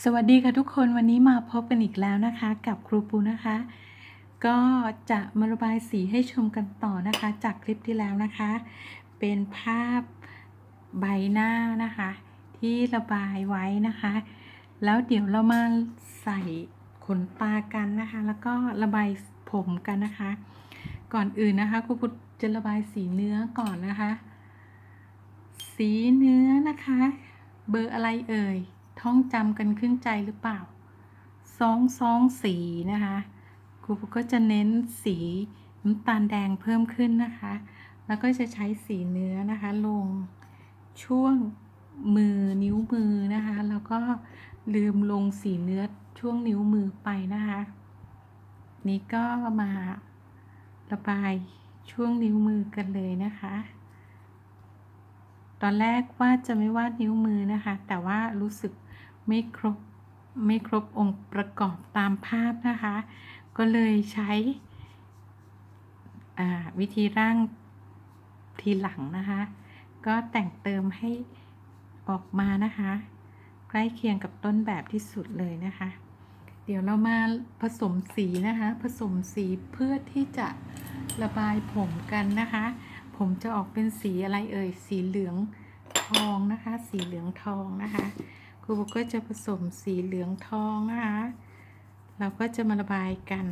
สวัสดีค่ะทุกคนวันนี้มาพบกันอีกแล้วนะคะ กับครูปูนะคะ ก็จะมาระบายสีให้ชมกันต่อนะคะ จากคลิปที่แล้วนะคะ เป็นภาพใบหน้านะคะ ที่ระบายไว้นะคะ แล้วเดี๋ยวเรามาใส่ขนตากันนะคะ แล้วก็ระบายผมกันนะคะ ก่อนอื่นนะคะครูปูจะระบายสีเนื้อก่อนนะคะ สีเนื้อนะคะ เบอร์อะไรเอ่ย ท่องจำกันขึ้นใจหรือเปล่าสองสองสีนะคะครูก็จะเน้นสีน้ำตาลแดงเพิ่มขึ้นนะคะ แล้วก็จะใช้สีเนื้อนะคะ ลงช่วงมือนิ้วมือนะคะ แล้วก็ลืมลงสีเนื้อช่วงนิ้วมือไปนะคะ นี่ก็มาระบายช่วงนิ้วมือกันเลยนะคะ ตอนแรกว่าจะไม่วาดนิ้วมือนะคะ แต่ว่ารู้สึก ไม่ครบไม่ครบองค์ประกอบตามภาพนะคะ ก็เลยใช้วิธีร่างทีหลังนะคะ ก็แต่งเติมให้ออกมานะคะ ใกล้เคียงกับต้นแบบที่สุดเลยนะคะ เดี๋ยวเรามาผสมสีนะคะ ผสมสีเพื่อที่จะระบายผมกันนะคะ ผมจะออกเป็นสีอะไรเอ่ย สีเหลืองทองนะคะ สีเหลืองทองนะคะ ครูก็จะผสมสีเหลืองทองนะคะ เราก็จะมาระบายกัน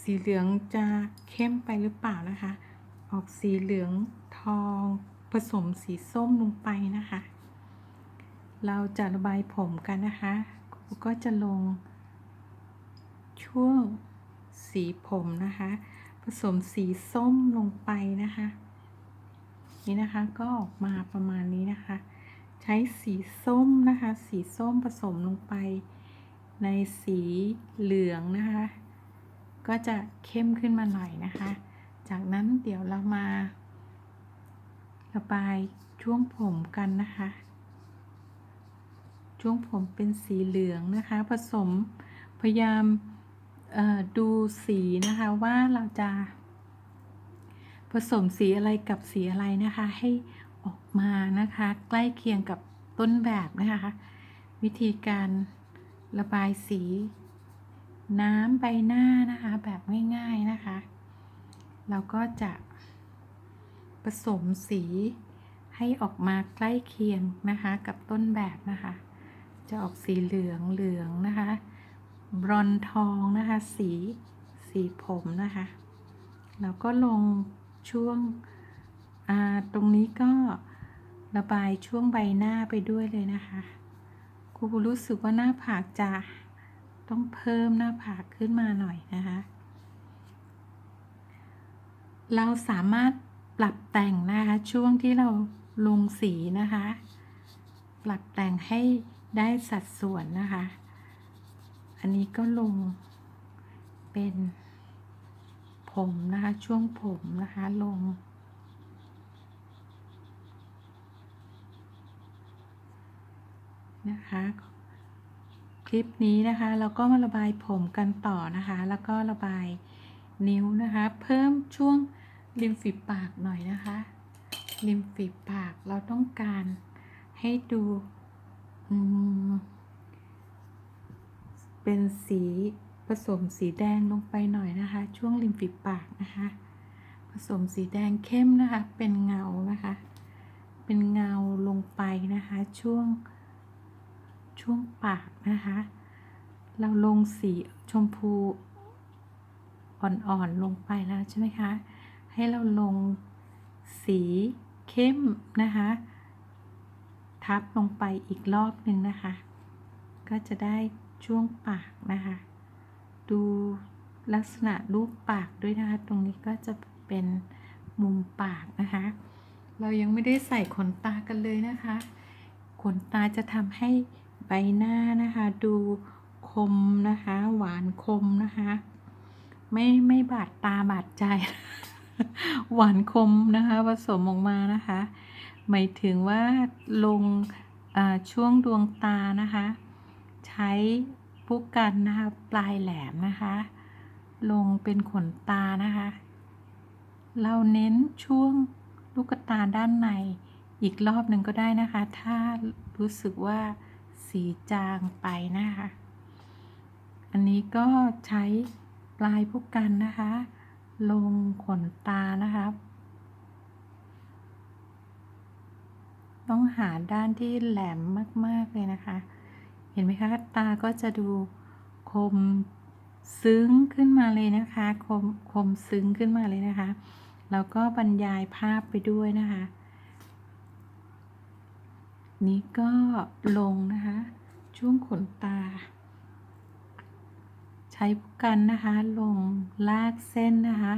สีเหลืองจะเข้มไปหรือเปล่านะคะ ออกสีเหลืองทองผสมสีส้มลงไปนะคะ เราจะระบายผมกันนะคะครูก็จะลง ช่วงสีผมนะคะ ผสมสีส้มลงไปนะคะ นี่นะคะก็ออกมาประมาณนี้นะคะ ช้สีส้มนะคะ สีส้มผสมลงไป ในสีเหลืองนะคะ ก็จะเข้มขึ้นมาหน่อยนะคะ จากนั้นเดี๋ยวเรามา ระบายช่วงผมกันนะคะ ช่วงผมเป็นสีเหลืองนะคะ ผสมพยายามดูสีนะคะว่าเราจะผสมสีอะไรกับสีอะไรนะคะ ให้ออกมานะคะ ใกล้เคียงกับ ต้นแบบนะคะ วิธีการระบายสี น้ำใบหน้านะคะ แบบง่ายๆนะคะ เราก็จะผสมสีให้ออกมาใกล้เคียงนะคะ กับต้นแบบนะคะ จะออกสีเหลืองเหลืองนะคะ บรอนทองนะคะ สีสีผมนะคะ แล้วก็ลงช่วงตรงนี้ก็ ระบายช่วงใบหน้าไปด้วยเลยนะคะครูรู้สึกว่าหน้าผากจะต้องเพิ่มหน้าผากขึ้นมาหน่อยนะคะ เราสามารถปรับแต่งนะคะช่วงที่เราลงสีนะคะ ปรับแต่งให้ได้สัดส่วนนะคะ อันนี้ก็ลงเป็นผมนะคะช่วงผมนะคะลง นะคะ คลิปนี้นะคะเราก็มาระบายผมกันต่อนะคะ แล้วก็ระบายนิ้วนะคะ เพิ่มช่วงริมฝีปากหน่อยนะคะ ริมฝีปากเราต้องการให้ดูเป็นสีผสมสีแดงลงไปหน่อยนะคะ ช่วงริมฝีปากนะคะ ผสมสีแดงเข้มนะคะ เป็นเงานะคะ เป็นเงาลงไปนะคะ ช่วง ช่วงปากนะคะ เราลงสีชมพูอ่อนๆลงไปแล้วใช่ไหมคะ ให้เราลงสีเข้มนะคะ ทับลงไปอีกรอบหนึ่งนะคะ ก็จะได้ช่วงปากนะคะ ดูลักษณะรูปปากด้วยนะคะ ตรงนี้ก็จะเป็นมุมปากนะคะ เรายังไม่ได้ใส่ขนตากันเลยนะคะ ขนตาจะทำให้ ใบหน้านะคะ ดูคมนะคะ หวานคมนะคะ ไม่ไม่บาดตาบาดใจ หวานคมนะคะ ผสมออกมานะคะ หมายถึงว่าลงช่วงดวงตานะคะ ใช้ผู้กันนะคะ ปลายแหลมนะคะ ลงเป็นขนตานะคะ เราเน้นช่วงลูกตาด้านในอีกรอบหนึ่งก็ได้นะคะ ถ้ารู้สึกว่า สีจางไปนะคะ อันนี้ก็ใช้ปลายผู้กันนะคะ ลงขนตานะคะต้องหาด้านที่แหลมมาก ๆ เลยนะคะ เห็นไหมคะ ตาก็จะดูคมซึ้งขึ้นมาเลยนะคะ คมคมซึ้งขึ้นมาเลยนะคะ แล้วก็บรรยายภาพไปด้วยนะคะ นี้ก็ลงนะคะ ช่วงขนตา ใช้กันนะคะ ลงลากเส้นนะคะ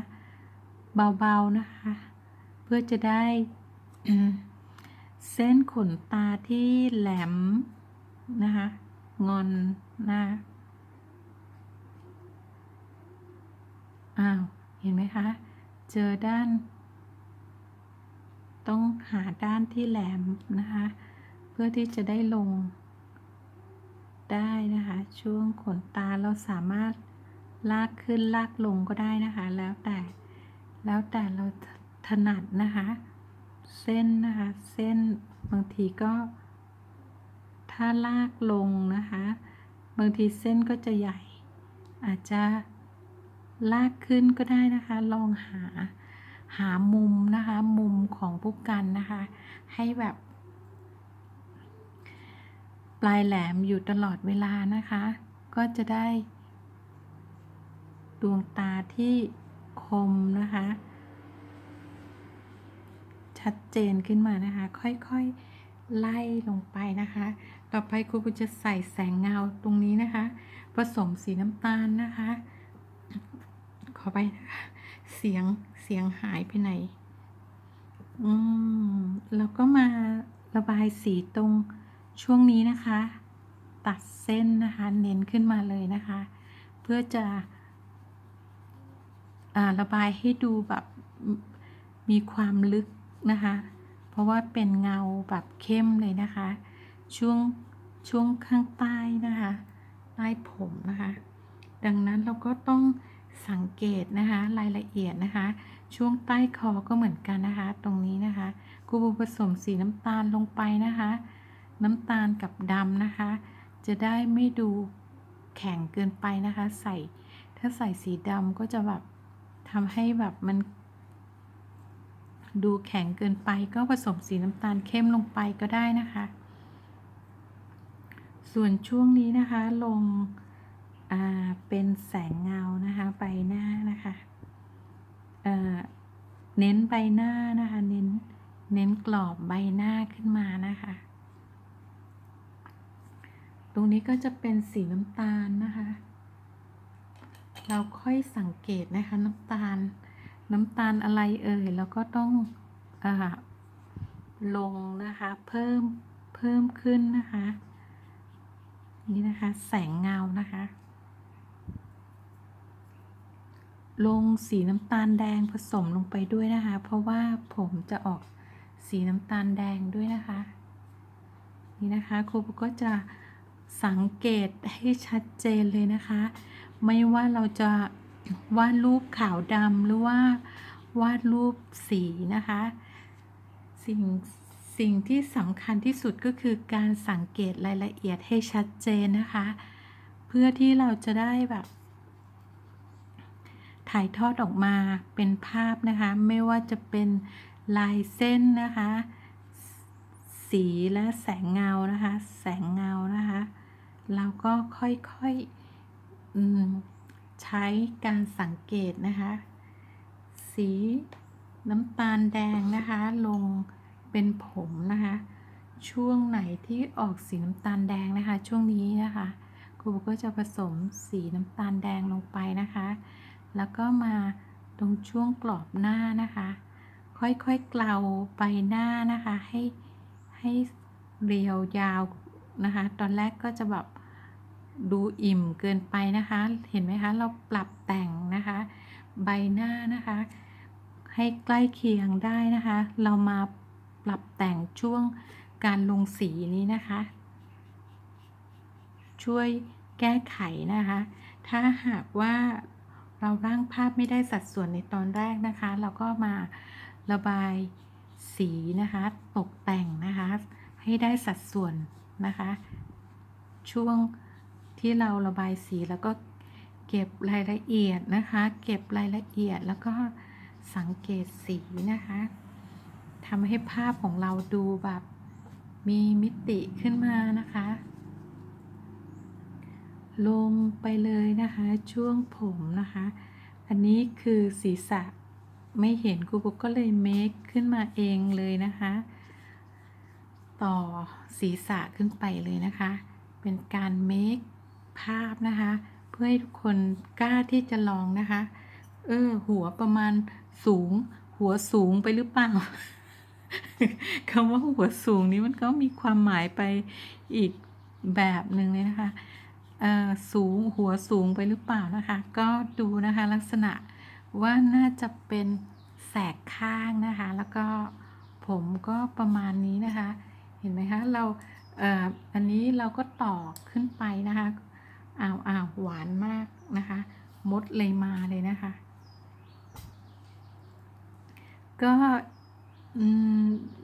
เบาๆนะคะ เพื่อจะได้ เส้นขนตาที่แหลมนะคะ งอนนะะอ้าว เห็นไหมคะ เจอด้าน ต้องหาด้านที่แหลมนะคะ พื่อที่จะได้ลง ได้นะคะ ช่วงขนตาเราสามารถลากขึ้นลากลงก็ได้นะคะ แล้วแต่แล้วแต่เราถนัดนะคะ เส้นนะคะ เส้นบางทีก็ ถ้าลากลงนะคะ บางทีเส้นก็จะใหญ่ อาจจะลากขึ้นก็ได้นะคะ ลองหาหามุมนะคะ มุมของผู้กันนะคะ ให้แบบ ปลายแหลมอยู่ตลอดเวลานะคะ ก็จะได้ ดวงตาที่คมนะคะ ชัดเจนขึ้นมานะคะ ค่อยๆไล่ลงไปนะคะ ต่อไปครูจะใส่แสงเงาตรงนี้นะคะ ผสมสีน้ำตาลนะคะ ขอไปนะคะเสียงเสียงหายไปไหน อืมแล้วก็มาระบายสีตรง ช่วงนี้นะคะ ตัดเส้นนะคะเน้นขึ้นมาเลยนะคะ เพื่อจะระบายให้ดูแบบมีความลึกนะคะ เพราะว่าเป็นเงาแบบเข้มเลยนะคะ ช่วงช่วงข้างใต้นะคะใต้ผมนะคะ ดังนั้นเราก็ต้องสังเกตนะคะรายละเอียดนะคะ ช่วงใต้คอก็เหมือนกันนะคะ ตรงนี้นะคะกูผสมสีน้ำตาลลงไปนะคะ น้ำตาลกับดำนะคะ จะได้ไม่ดูแข็งเกินไปนะคะ ใส่ถ้าใส่สีดำก็จะแบบทำให้แบบมัน ดูแข็งเกินไปก็ผสมสีน้ำตาลเข้มลงไปก็ได้นะคะ ส่วนช่วงนี้นะคะลงเป็นแสงเงานะคะใบหน้านะคะเเน้นใบหน้านะคะ เน้นเน้นกรอบใบหน้าขึ้นมานะคะ ตรงนี้ก็จะเป็นสีน้ำตาลนะคะ เราค่อยสังเกตนะคะน้ำตาล น้ำตาลอะไรเอ่ยแล้วก็ต้องอลงนะคะ เพิ่มเพิ่มขึ้นนะคะ นี่นะคะแสงเงานะคะ ลงสีน้ำตาลแดงผสมลงไปด้วยนะคะ เพราะว่าผมจะออกสีน้ำตาลแดงด้วยนะคะ นี่นะคะครูก็จะ สังเกตให้ชัดเจนเลยนะคะ ไม่ว่าเราจะวาดรูปขาวดำหรือว่าวาดรูปสีนะคะ สิ่งสิ่งที่สำคัญที่สุดก็คือการสังเกตรายละเอียดให้ชัดเจนนะคะ เพื่อที่เราจะได้แบบ ถ่ายทอดออกมาเป็นภาพนะคะ ไม่ว่าจะเป็นลายเส้นนะคะ สีและแสงเงานะคะ แสงเงานะคะ เราก็ค่อยๆใช้การสังเกตนะคะ สีน้ำตาลแดงนะคะ ลงเป็นผมนะคะ ช่วงไหนที่ออกสีน้ำตาลแดงนะคะ ช่วงนี้นะคะครูก็จะผสมสีน้ำตาลแดงลงไปนะคะ แล้วก็มาตรงช่วงกรอบหน้านะคะ ค่อยๆเกลาไปหน้านะคะ ให้ให้เรียวยาวนะคะ ตอนแรกก็จะแบบ ดูอิ่มเกินไปนะคะ เห็นไหมคะ เราปรับแต่งนะคะ ใบหน้านะคะ ให้ใกล้เคียงได้นะคะ เรามาปรับแต่งช่วงการลงสีนี้นะคะ ช่วยแก้ไขนะคะ ถ้าหากว่าเราร่างภาพไม่ได้สัดส่วนในตอนแรกนะคะ เราก็มาระบายสีนะคะ ตกแต่งนะคะ ให้ได้สัดส่วนนะคะ ช่วง ที่เราระบายสีแล้วก็เก็บรายละเอียดนะคะ เก็บรายละเอียดแล้วก็สังเกตสีนะคะทำให้ภาพของเราดูแบบมีมิติขึ้นมานะคะ ลงไปเลยนะคะ ช่วงผมนะคะ อันนี้คือศีรษะไม่เห็นครูปุ๊กก็เลยเมคขึ้นมาเองเลยนะคะ ต่อศีรษะขึ้นไปเลยนะคะ เป็นการเมค ภาพนะคะ เพื่อให้ทุกคนกล้าที่จะลองนะคะ เออ หัวประมาณสูง หัวสูงไปหรือเปล่าคำว่าหัวสูงนี้มันก็มีความหมายไปอีกแบบหนึ่งเลยนะคะเออสูงหัวสูงไปหรือเปล่านะคะ ก็ดูนะคะลักษณะว่าน่าจะเป็นแสกข้างนะคะ แล้วก็ผมก็ประมาณนี้นะคะ เห็นไหมคะเราเอออันนี้เราก็ต่อขึ้นไปนะคะ อ้าวอ้าวหวานมากนะคะ มดเลยมาเลยนะคะ ก็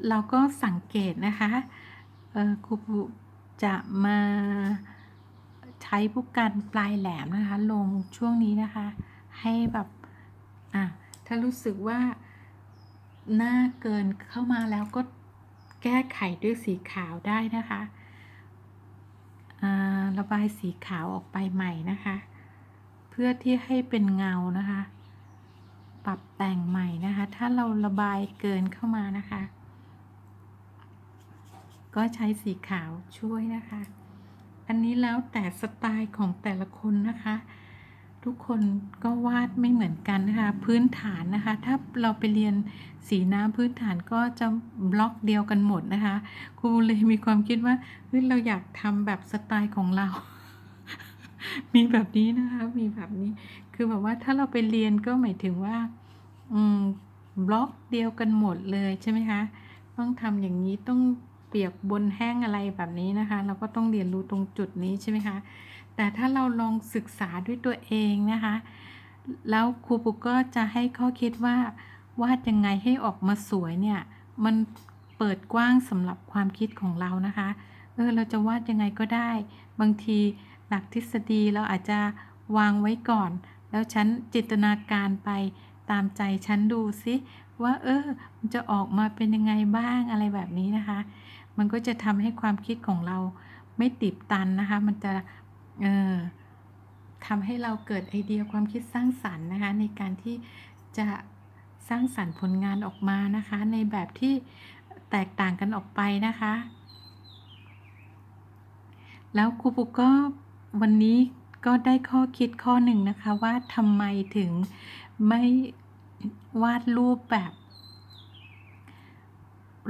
เราก็สังเกตนะคะครูปุจะมาใช้ผู้กันปลายแหลมนะคะ ลงช่วงนี้นะคะ ให้แบบอะถ้ารู้สึกว่าหน้าเกินเข้ามาแล้วก็แก้ไขด้วยสีขาวได้นะคะ ระบายสีขาวออกไปใหม่นะคะ เพื่อที่ให้เป็นเงานะคะ ปรับแต่งใหม่นะคะ ถ้าเราระบายเกินเข้ามานะคะ ก็ใช้สีขาวช่วยนะคะ อันนี้แล้วแต่สไตล์ของแต่ละคนนะคะ ทุกคนก็วาดไม่เหมือนกันนะคะ พื้นฐานนะคะ ถ้าเราไปเรียนสีน้ำพื้นฐานก็จะบล็อกเดียวกันหมดนะคะ ครูเลยมีความคิดว่าเฮ้ยเราอยากทำแบบสไตล์ของเรา มีแบบนี้นะคะ มีแบบนี้ คือแบบว่าถ้าเราไปเรียนก็หมายถึงว่าอืมบล็อกเดียวกันหมดเลยใช่ไหมคะต้องทำอย่างนี้ต้องเปียกบนแห้งอะไรแบบนี้นะคะ เราก็ต้องเรียนรู้ตรงจุดนี้ใช่ไหมคะ แต่ถ้าเราลองศึกษาด้วยตัวเองนะคะ แล้วครูปุกก็จะให้ข้อคิดว่าวาดยังไงให้ออกมาสวยเนี่ย มันเปิดกว้างสำหรับความคิดของเรานะคะ เออเราจะวาดยังไงก็ได้ บางทีหลักทฤษฎีเราอาจจะวางไว้ก่อน แล้วฉันจินตนาการไปตามใจฉันดูซิว่า เออ มันจะออกมาเป็นยังไงบ้างอะไรแบบนี้นะคะ มันก็จะทำให้ความคิดของเราไม่ติดตันนะคะ มันจะ ทำให้เราเกิดไอเดียความคิดสร้างสรรค์นะคะ ในการที่จะสร้างสรรค์ผลงานออกมานะคะ ในแบบที่แตกต่างกันออกไปนะคะ แล้วครูปุกก็วันนี้ก็ได้ข้อคิดข้อหนึ่งนะคะ ว่าทำไมถึงไม่วาดรูปแบบ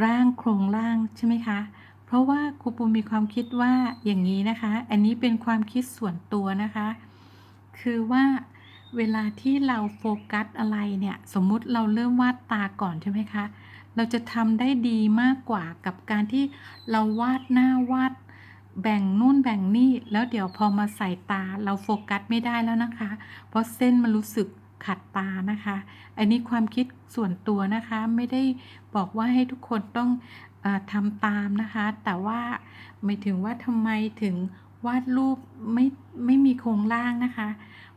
ร่างโครงร่างใช่ไหมคะ เพราะว่าครูปูมีความคิดว่าอย่างนี้นะคะ อันนี้เป็นความคิดส่วนตัวนะคะ คือว่าเวลาที่เราโฟกัสอะไรเนี่ย สมมุติเราเริ่มวาดตาก่อนใช่ไหมคะ เราจะทำได้ดีมากกว่ากับการที่เราวาดหน้าวาดแบ่งนู่นแบ่งนี่ แล้วเดี๋ยวพอมาใส่ตาเราโฟกัสไม่ได้แล้วนะคะ เพราะเส้นมันรู้สึกขัดตานะคะ อันนี้ความคิดส่วนตัวนะคะ ไม่ได้บอกว่าให้ทุกคนต้อง ทำตามนะคะ แต่ว่าไม่ถึงว่าทำไมถึงวาดรูปไม่ไม่มีโครงร่างนะคะ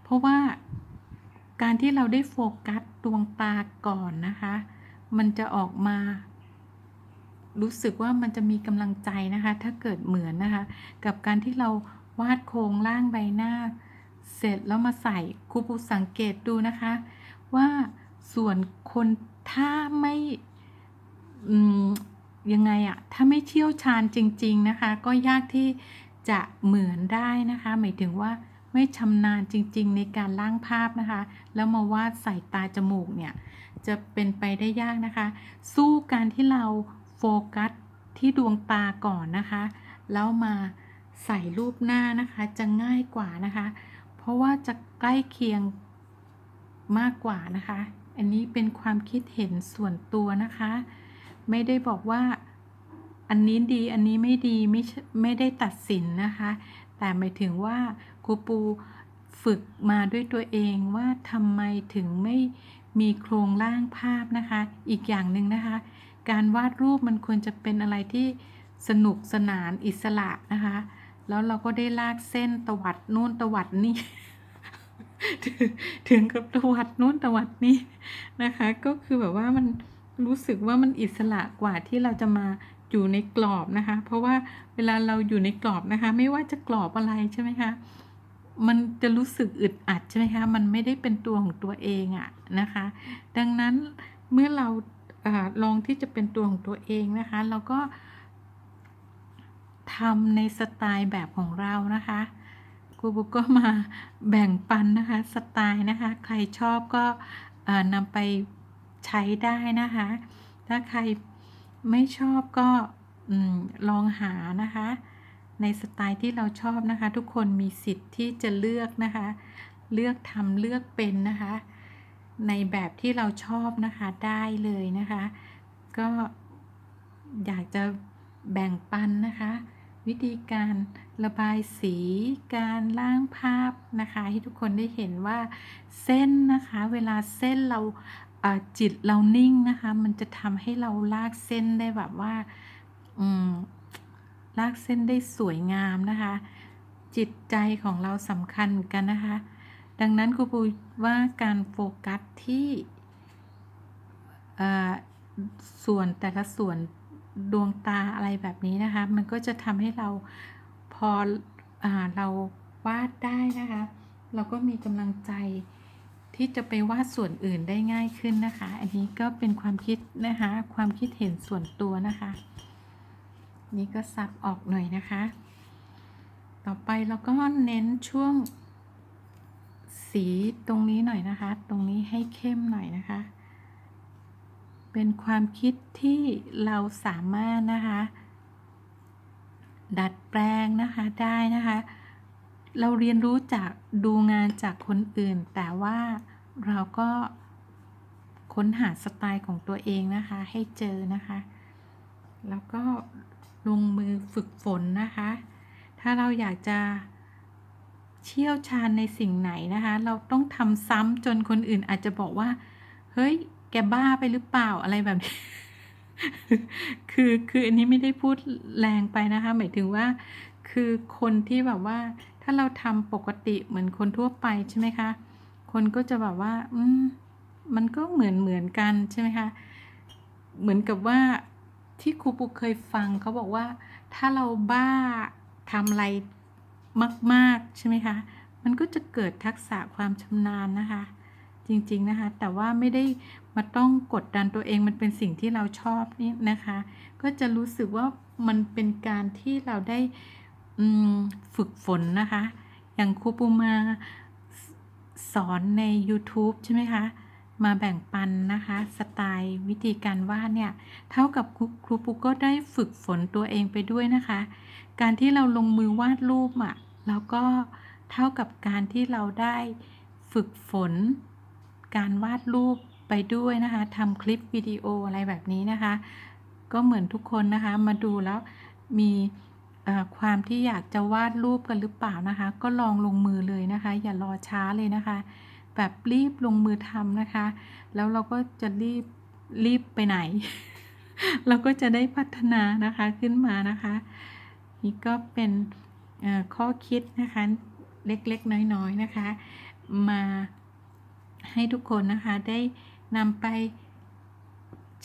เพราะว่าการที่เราได้โฟกัสดวงตาก่อนนะคะ มันจะออกมา รู้สึกว่ามันจะมีกำลังใจนะคะ ถ้าเกิดเหมือนนะคะ กับการที่เราวาดโครงร่างใบหน้า เสร็จแล้วมาใส่ครูปูสังเกตดูนะคะ ว่าส่วนคนถ้าไม่อืม ยังไงอะถ้าไม่เชี่ยวชาญจริง ๆนะคะ ก็ยากที่จะเหมือนได้นะคะ หมายถึงว่าไม่ชำนาญจริง ๆ ในการร่างภาพนะคะ แล้วมาวาดใส่ตาจมูกเนี่ยจะเป็นไปได้ยากนะคะ สู้การที่เราโฟกัสที่ดวงตาก่อนนะคะ แล้วมาใส่รูปหน้านะคะจะง่ายกว่านะคะ เพราะว่าจะใกล้เคียงมากกว่านะคะ อันนี้เป็นความคิดเห็นส่วนตัวนะคะ ไม่ได้บอกว่าอันนี้ดีอันนี้ไม่ดีไม่ไม่ได้ตัดสินนะคะ แต่หมายถึงว่าครูปูฝึกมาด้วยตัวเองว่าทำไมถึงไม่มีโครงร่างภาพนะคะ อีกอย่างหนึ่งนะคะ การวาดรูปมันควรจะเป็นอะไรที่สนุกสนานอิสระนะคะ แล้วเราก็ได้ลากเส้นตวัดนู่นตวัดนี่ถึงถึงกับตวัดนู่นตวัดนี่นะคะ ก็คือแบบว่ามัน รู้สึกว่ามันอิสระกว่าที่เราจะมาอยู่ในกรอบนะคะ เพราะว่าเวลาเราอยู่ในกรอบนะคะ ไม่ว่าจะกรอบอะไรใช่ไหมคะมันจะรู้สึกอึดอัดใช่ไหมคะ มันไม่ได้เป็นตัวของตัวเองอะนะคะ ดังนั้นเมื่อเราอลองที่จะเป็นตัวของตัวเองนะคะ เราก็ทำในสไตล์แบบของเรานะคะครูบุ๊กก็มาแบ่งปันนะคะสไตล์นะคะ ใครชอบก็นำไป ใช้ได้นะคะ ถ้าใครไม่ชอบก็อลองหานะคะ ในสไตล์ที่เราชอบนะคะ ทุกคนมีสิทธิ์ที่จะเลือกนะคะ เลือกทำเลือกเป็นนะคะ ในแบบที่เราชอบนะคะได้เลยนะคะ ก็อยากจะแบ่งปันนะคะ วิธีการระบายสีการล่างภาพนะคะ ให้ทุกคนได้เห็นว่าเส้นนะคะ เวลาเส้นเรา เอ่อจิตเรานิ่งนะคะ มันจะทำให้เราลากเส้นได้แบบว่า อืม ลากเส้นได้สวยงามนะคะ จิตใจของเราสำคัญกันนะคะ ดังนั้นครูปูว่าการโฟกัสที่ส่วนแต่ละส่วนดวงตาอะไรแบบนี้นะคะ มันก็จะทำให้เราพออาเราวาดได้นะคะ เราก็มีกำลังใจ ที่จะไปวาดส่วนอื่นได้ง่ายขึ้นนะคะ อันนี้ก็เป็นความคิดนะคะ ความคิดเห็นส่วนตัวนะคะ นี่ก็ซับออกหน่อยนะคะ ต่อไปเราก็เน้นช่วงสีตรงนี้หน่อยนะคะ ตรงนี้ให้เข้มหน่อยนะคะ เป็นความคิดที่เราสามารถนะคะ ดัดแปลงนะคะได้นะคะ เราเรียนรู้จากดูงานจากคนอื่นแต่ว่า เราก็ค้นหาสไตล์ของตัวเองนะคะ ให้เจอนะคะ แล้วก็ลงมือฝึกฝนนะคะ ถ้าเราอยากจะเชี่ยวชาญในสิ่งไหนนะคะ เราต้องทำซ้ำจนคนอื่นอาจจะบอกว่า เฮ้ย แกบ้าไปหรือเปล่าอะไรแบบนี้ คือคืออันนี้ไม่ได้พูดแรงไปนะคะ หมายถึงว่า คือคนที่แบบว่า ถ้าเราทำปกติเหมือนคนทั่วไปใช่ไหมคะ คนก็จะแบบว่า อืมมันก็เหมือนเหมือนกันใช่ไหมคะ เหมือนกับว่าที่ครูปูเคยฟังเขาบอกว่า ถ้าเราบ้าทำอะไรมาก ๆ ใช่ไหมคะ มันก็จะเกิดทักษะความชำนาญนะคะ จริง ๆ นะคะ แต่ว่าไม่ได้มาต้องกดดันตัวเองมันเป็นสิ่งที่เราชอบนี่นะคะ ก็จะรู้สึกว่ามันเป็นการที่เราได้ฝึกฝนนะคะ อย่างครูปูมา สอนใน YouTube ใช่ไหมคะ มาแบ่งปันนะคะสไตล์วิธีการวาดเนี่ยเท่ากับครูครูปูก็ได้ฝึกฝนตัวเองไปด้วยนะคะ การที่เราลงมือวาดรูปอะ่ะแล้วก็เท่ากับการที่เราได้ฝึกฝน การวาดรูปไปด้วยนะคะทำคลิปวิดีโออะไรแบบนี้นะคะ ก็เหมือนทุกคนนะคะมาดูแล้วมี ความที่อยากจะวาดรูปกันหรือเปล่านะคะ ก็ลองลงมือเลยนะคะ อย่ารอช้าเลยนะคะ แบบรีบลงมือทำนะคะ แล้วเราก็จะรีบรีบไปไหน เราก็จะได้พัฒนานะคะขึ้นมานะคะ นี่ก็เป็นข้อคิดนะคะเล็กๆ น้อยๆนะคะ มาให้ทุกคนนะคะได้นำไป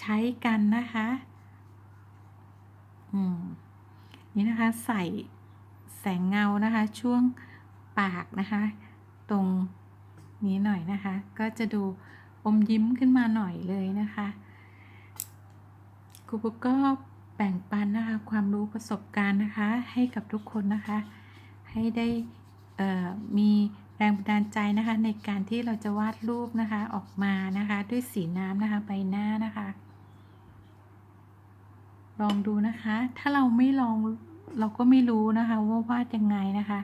ใช้กันนะคะ อืม นี่นะคะใส่แสงเงานะคะ ช่วงปากนะคะ ตรงนี้หน่อยนะคะ ก็จะดูอมยิ้มขึ้นมาหน่อยเลยนะคะครูปุ๊กก็แบ่งปันนะคะ ความรู้ประสบการณ์นะคะ ให้กับทุกคนนะคะ ให้ได้มีแรงบันดาลใจนะคะ ในการที่เราจะวาดรูปนะคะออกมานะคะ ด้วยสีน้ำนะคะใบหน้านะคะ ลองดูนะคะ ถ้าเราไม่ลองเราก็ไม่รู้นะคะว่าวาดยังไงนะคะ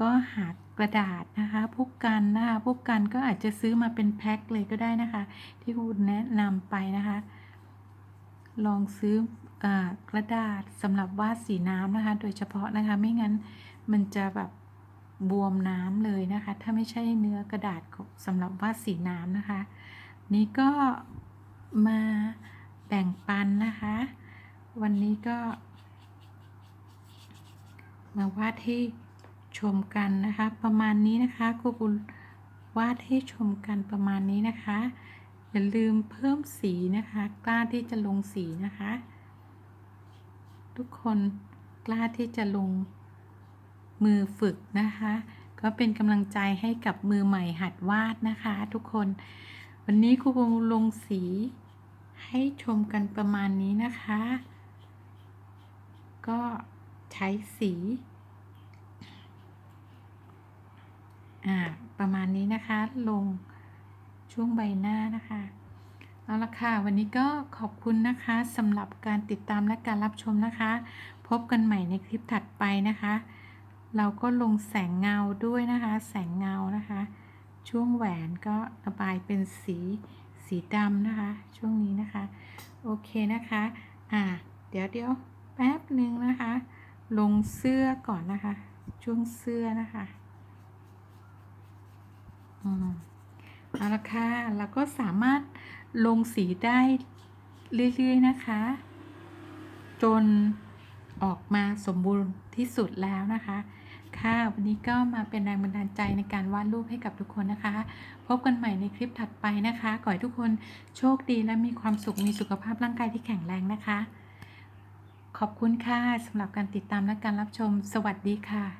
ก็หากระดาษนะคะพวกกันนะคะพวกกันก็อาจจะซื้อมาเป็นแพ็คเลยก็ได้นะคะ ที่คุณแนะนำไปนะคะ ลองซื้ออกระดาษสำหรับวาดสีน้ำนะคะ โดยเฉพาะนะคะไม่งั้นมันจะแบบบวมน้ำเลยนะคะ ถ้าไม่ใช่เนื้อกระดาษสำหรับวาดสีน้ำนะคะ นี่ก็มา แบ่งปันนะคะ วันนี้ก็ มาวาดให้ชมกันนะคะ ประมาณนี้นะคะครูบุญวาดให้ชมกันประมาณนี้นะคะ อย่าลืมเพิ่มสีนะคะกล้าที่จะลงสีนะคะ ทุกคนกล้าที่จะลงมือฝึกนะคะ ก็เป็นกำลังใจให้กับมือใหม่หัดวาดนะคะ ทุกคน วันนี้ครูบูลงสี ให้ชมกันประมาณนี้นะคะ ก็ใช้สี อ่า ประมาณนี้นะคะ ลงช่วงใบหน้านะคะ เอาละค่ะ วันนี้ก็ขอบคุณนะคะสำหรับการติดตามและการรับชมนะคะ พบกันใหม่ในคลิปถัดไปนะคะ เราก็ลงแสงเงาด้วยนะคะ แสงเงานะคะ ช่วงแหวนก็ระบายเป็นสี สีดำนะคะ ช่วงนี้นะคะ โอเคนะคะ อ่า เดี๋ยวเดี๋ยวแป๊บหนึ่งนะคะ ลงเสื้อก่อนนะคะ ช่วงเสื้อนะคะอืมเอาละค่ะเราก็สามารถลงสีได้เรื่อยๆนะคะ จนออกมาสมบูรณ์ที่สุดแล้วนะคะ ค่ะ วันนี้ก็มาเป็นแรงบันดาลใจในการวาดรูปให้กับทุกคนนะคะ พบกันใหม่ในคลิปถัดไปนะคะ ขอให้ทุกคนโชคดีและมีความสุข มีสุขภาพร่างกายที่แข็งแรงนะคะ ขอบคุณค่ะสำหรับการติดตามและการรับชม สวัสดีค่ะ